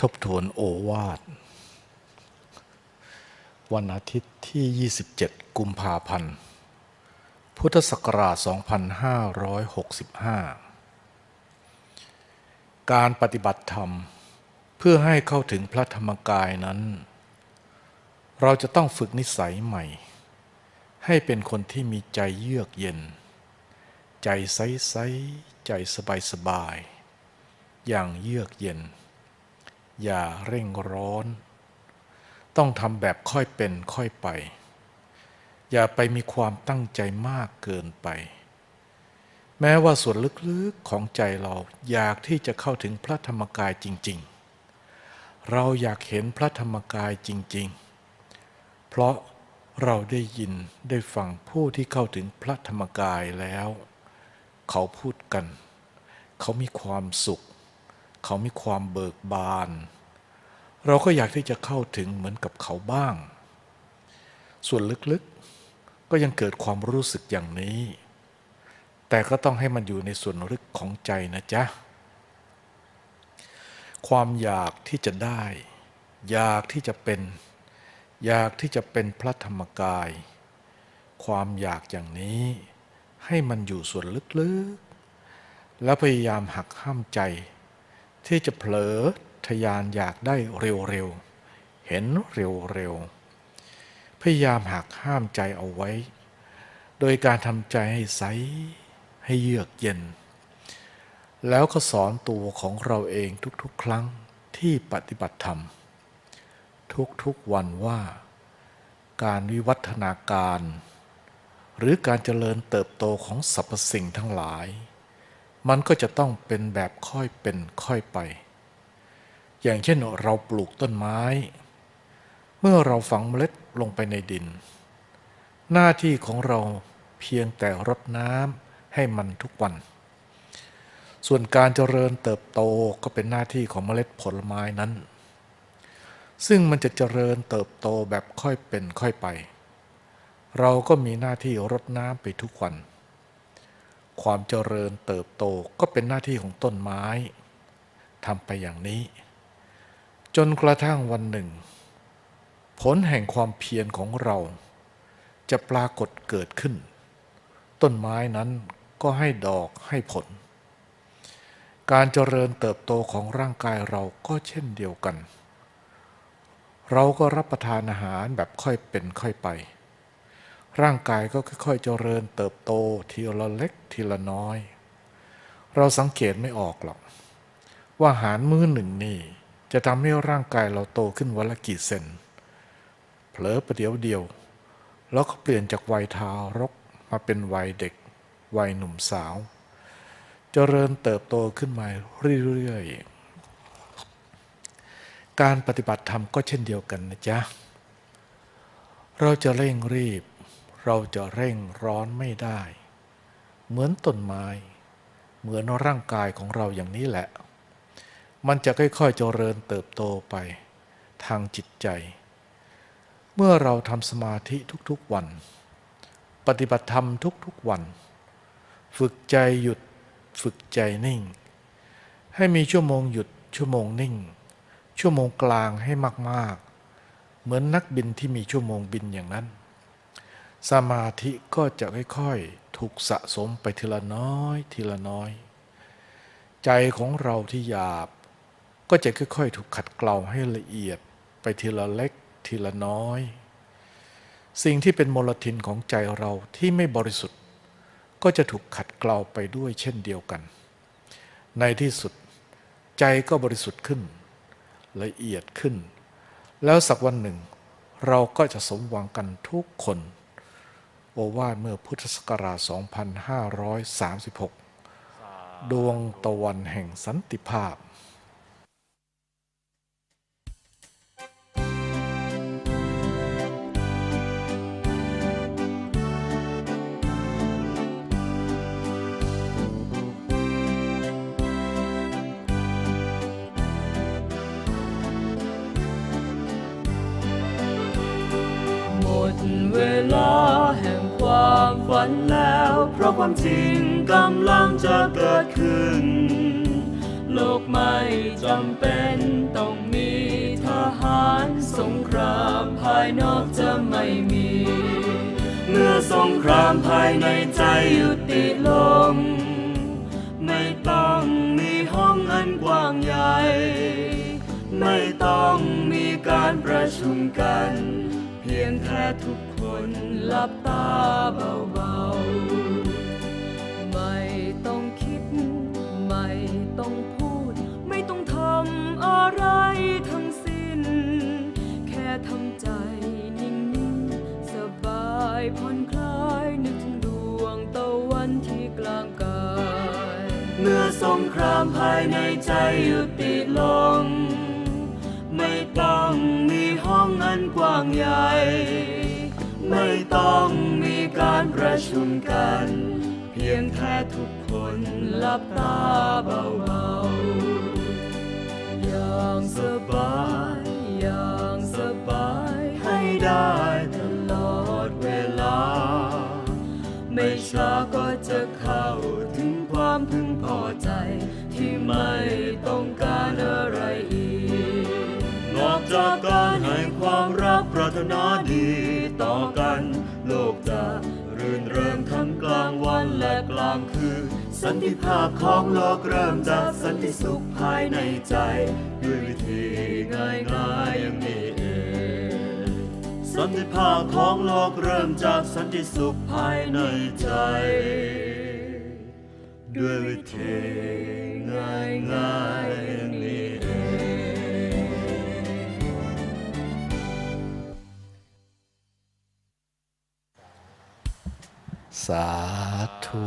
ทบทวนโอวาท วันอาทิตย์ที่ 27 กุมภาพันธ์ พุทธศักราช 2565 การปฏิบัติธรรมเพื่อให้เข้าถึงพระธรรมกายนั้น เราจะต้องฝึกนิสัยใหม่ ให้เป็นคนที่มีใจเยือกเย็น ใจใสๆใจสบายๆอย่างเยือกเย็น อย่าเร่งร้อน ต้องทำแบบค่อยเป็นค่อยไป อย่าไปมีความตั้งใจมากเกินไป แม้ว่าส่วนลึกๆของใจเราอยากที่จะเข้าถึงพระธรรมกายจริง ๆ เราอยากเห็นพระธรรมกายจริง ๆ เพราะเราได้ยินได้ฟังผู้ที่เข้าถึงพระธรรมกายแล้ว เขาพูดกัน เขามีความสุข เขามีความเบิกบาน เราก็อยากที่จะเข้าถึงเหมือนกับเขาบ้าง ส่วนลึกๆ ก็ยังเกิดความรู้สึกอย่างนี้ แต่ก็ต้องให้มันอยู่ในส่วนลึกของใจนะจ๊ะ ความอยากที่จะได้ อยากที่จะเป็น อยากที่จะเป็นพระธรรมกาย ความอยากอย่างนี้ ให้มันอยู่ส่วนลึกๆ แล้วพยายามหักห้ามใจ ที่จะเผลอทยานอยากได้เร็วๆ เห็นเร็วๆ พยายามหักห้ามใจเอาไว้ โดยการทำใจให้ใส ให้เยือกเย็น แล้วก็สอนตัวของเราเองทุกๆ ครั้งที่ปฏิบัติธรรม ทุกๆ วันว่า การวิวัฒนาการ หรือการเจริญเติบโตของสรรพสิ่งทั้งหลาย มันก็จะต้องเป็นแบบค่อยเป็นค่อยไป อย่างเช่นเราปลูกต้นไม้ เมื่อเราฝังเมล็ดลงไปในดิน หน้าที่ของเราเพียงแต่รดน้ำให้มันทุกวัน ส่วนการเจริญเติบโตก็เป็นหน้าที่ของเมล็ดผลไม้นั้น ซึ่งมันจะเจริญเติบโตแบบค่อยเป็นค่อยไป เราก็มีหน้าที่รดน้ำไปทุกวัน ความเจริญเติบโตก็เป็นหน้าที่ของต้นไม้ทำไปอย่างนี้ จนกระทั่งวันหนึ่ง ผลแห่งความเพียรของเรา จะปรากฏเกิดขึ้น ต้นไม้นั้นก็ให้ดอกให้ผล การเจริญเติบโตของร่างกายเราก็เช่นเดียวกัน เราก็รับประทานอาหารแบบค่อยเป็นค่อยไป ร่างกายก็ค่อยๆเจริญเติบโตทีละเล็กทีละน้อย เราสังเกตไม่ออกหรอก ว่าอาหารมื้อหนึ่งนี่จะทำให้ร่างกายเราโตขึ้นวันละกี่เซนเผลอประเดี๋ยวเดียว แล้วก็เปลี่ยนจากวัยทารกมาเป็นวัยเด็ก วัยหนุ่มสาว เจริญเติบโตขึ้นมาเรื่อยๆ การปฏิบัติธรรมก็เช่นเดียวกันนะจ๊ะ เราจะเร่งรีบ เราจะเร่งร้อนไม่ได้ เหมือนต้นไม้ เหมือนร่างกายของเราอย่างนี้แหละ มันจะค่อยๆเจริญเติบโตไป ทางจิตใจ เมื่อเราทำสมาธิทุกๆวัน ปฏิบัติธรรมทุกๆวัน ฝึกใจหยุดฝึกใจนิ่ง ให้มีชั่วโมงหยุดชั่วโมงนิ่ง ชั่วโมงกลางให้มากๆ เหมือนนักบินที่มีชั่วโมงบินอย่างนั้น สมาธิก็จะค่อยๆ ถูกสะสมไปทีละน้อย ทีละน้อย ใจของเราที่หยาบ ก็จะค่อยๆ ถูกขัดเกลาให้ละเอียดไปทีละเล็ก ทีละน้อย สิ่งที่เป็นมลทินของใจเราที่ไม่บริสุทธิ์ ก็จะถูกขัดเกลาไปด้วยเช่นเดียวกัน ในที่สุดใจก็บริสุทธิ์ขึ้น ละเอียดขึ้น แล้วสักวันหนึ่ง เราก็จะสมหวังกันทุกคน โอวาทเมื่อพุทธศักราช 2536 ดวงตะวันแห่งสันติภาพหมดเวลา ฝันแล้ว เพราะความจริงกำลังจะเกิดขึ้น โลกไม่จำเป็นต้องมีทหานสงครามภายนอกจะไม่มี เมื่อสงครามภายในใจยุติลง ไม่ต้องมีห้องอันกว้างใหญ่ ไม่ต้องมีการประชุมกัน พียงแค่ทุกคนหลับตาเบาๆ ไม่ต้องคิด ไม่ต้องพูด ไม่ต้องทำอะไรทั้งสิ้น แค่ทำใจนิ่งๆ สบายผ่อนคลายนึกถึงดวงตะวันที่กลางกาย เมื่อสงครามภายในใจยุติดลง ไม่ต้องมี ห้องอันกว้างใหญ่ ไม่ต้องมีการประชุมกัน เพียงแค่ทุกคนหลับตาเบาๆ อย่างสบาย อย่างสบายให้ได้ตลอดเวลา ไม่ช้าก็จะเข้า จากการให้ความรักปรารถนาดีต่อกัน โลกจะรื่นเริงทั้งกลางวันและกลางคืนสันติภาพของโลกเริ่มจากสันติสุขภายในใจ ด้วยวิธีง่ายๆอย่างนี้เองสันติภาพของโลกเริ่มจากสันติสุขภายในใจ ด้วยวิธีง่ายๆาธุ